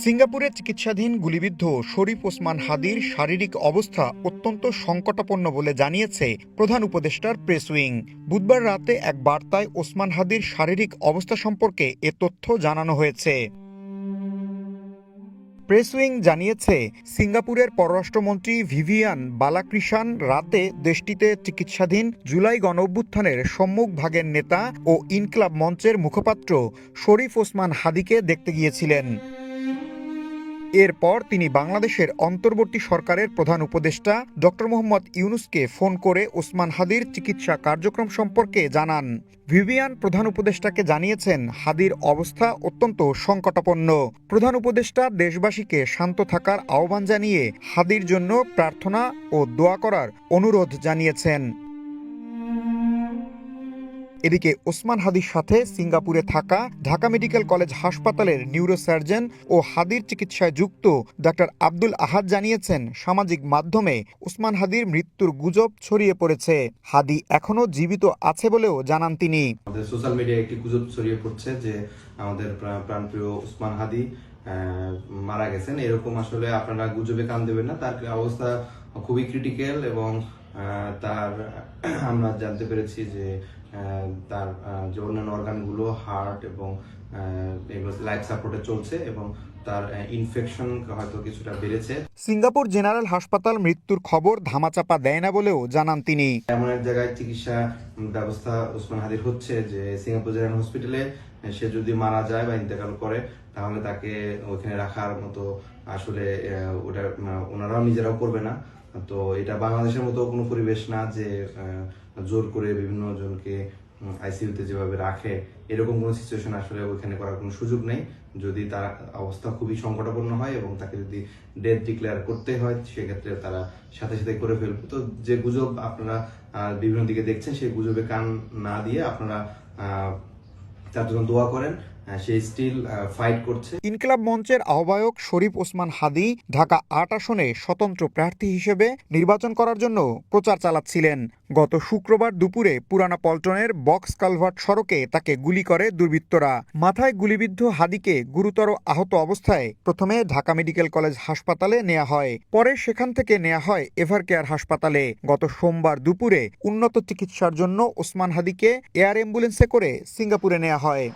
সিঙ্গাপুরে চিকিৎসাধীন গুলিবিদ্ধ শরীফ ওসমান হাদির শারীরিক অবস্থা অত্যন্ত সংকটাপন্ন বলে জানিয়েছে প্রধান উপদেষ্টার প্রেস উইং। বুধবার রাতে এক বার্তায় ওসমান হাদির শারীরিক অবস্থা সম্পর্কে এ তথ্য জানানো হয়েছে। প্রেস উইং জানিয়েছে, সিঙ্গাপুরের পররাষ্ট্রমন্ত্রী ভিভিয়ান বালাকৃষান রাতে দেশটিতে চিকিৎসাধীন জুলাই গণ অভ্যুত্থানের সম্মুখ ভাগের নেতা ও ইনকলাব মঞ্চের মুখপাত্র শরীফ ওসমান হাদিকে দেখতে গিয়েছিলেন। এরপর তিনি বাংলাদেশের অন্তর্বর্তী সরকারের প্রধান উপদেষ্টা ডক্টর মোহাম্মদ ইউনুসকে ফোন করে ওসমান হাদির চিকিৎসা কার্যক্রম সম্পর্কে জানান। ভিভিয়ান প্রধান উপদেষ্টাকে জানিয়েছেন, হাদির অবস্থা অত্যন্ত সংকটাপন্ন। প্রধান উপদেষ্টা দেশবাসীকে শান্ত থাকার আহ্বান জানিয়ে হাদির জন্য প্রার্থনা ও দোয়া করার অনুরোধ জানিয়েছেন। এদিকে ওসমান হাদির সাথে সিঙ্গাপুরে থাকা ঢাকা মেডিকেল কলেজ হাসপাতালের নিউরোসার্জন ও হাদির চিকিৎসায় যুক্ত ডাক্তার আব্দুল আহাদ জানিয়েছেন, সামাজিক মাধ্যমে ওসমান হাদির মৃত্যুর গুজব ছড়িয়ে পড়েছে। হাদি এখনও জীবিত আছে বলেও জানান তিনি। সোশ্যাল মিডিয়ায় একটি গুজব ছড়িয়ে পড়ছে যে আমাদের প্রাণপ্রিয় উসমান হাদি মারা গেছেন। এরকম আসলে আপনারা গুজবে কান দেবেন না। তার অবস্থা খুবই ক্রিটিক্যাল এবং তার আমরা জানতে পেরেছি যে তার যে অন্যান্য অর্গানগুলো হার্ট এবং লাইফ সাপোর্টে চলছে এবং তার ইনফেকশন হয়তো কিছুটা বেড়েছে। সিঙ্গাপুর জেনারেল হাসপাতাল মৃত্যুর খবর ধামাচাপা দেয় না বলেও জানান তিনি। এমন এক জায়গায় চিকিৎসা ব্যবস্থা ওসমান হাদির হচ্ছে যে সিঙ্গাপুর জেনারেল হসপিটালে সে যদি মারা যায় বা ইন্তেকাল করে তাহলে তাকে ওখানে রাখার মতো আসলে ওটা ওনারাও নিজেরাও করবে না। তো এটা বাংলাদেশের মতো কোনো পরিবেশ না যে জোর করে বিভিন্ন জনকে আইসিইউতে যেভাবে রাখে, এরকম কোনো সিচুয়েশন আসলে ওখানে করার কোনো সুযোগ নেই। যদি তার অবস্থা খুবই সংকটাপন্ন হয় এবং তাকে যদি ডেথ ডিক্লেয়ার করতে হয়, সেক্ষেত্রে তারা সাথে সাথে করে ফেলবে। তো যে গুজব আপনারা বিভিন্ন দিকে দেখছেন, সেই গুজবে কান না দিয়ে আপনারা তার জন্য দোয়া করেন। করছে। ইনকলাব মঞ্চের আহ্বায়ক শরীফ ওসমান হাদি ঢাকা আট আসনে স্বতন্ত্র প্রার্থী হিসেবে নির্বাচন করার জন্য প্রচার চালাচ্ছিলেন। গত শুক্রবার দুপুরে পুরানা পল্টনের বক্স কালভার্ট সড়কে তাকে গুলি করে দুর্বৃত্তরা। মাথায় গুলিবিদ্ধ হাদিকে গুরুতর আহত অবস্থায় প্রথমে ঢাকা মেডিকেল কলেজ হাসপাতালে নেওয়া হয়, পরে সেখান থেকে নেওয়া হয় এভারকেয়ার হাসপাতালে। গত সোমবার দুপুরে উন্নত চিকিৎসার জন্য ওসমান হাদিকে এয়ার অ্যাম্বুলেন্সে করে সিঙ্গাপুরে নেওয়া হয়।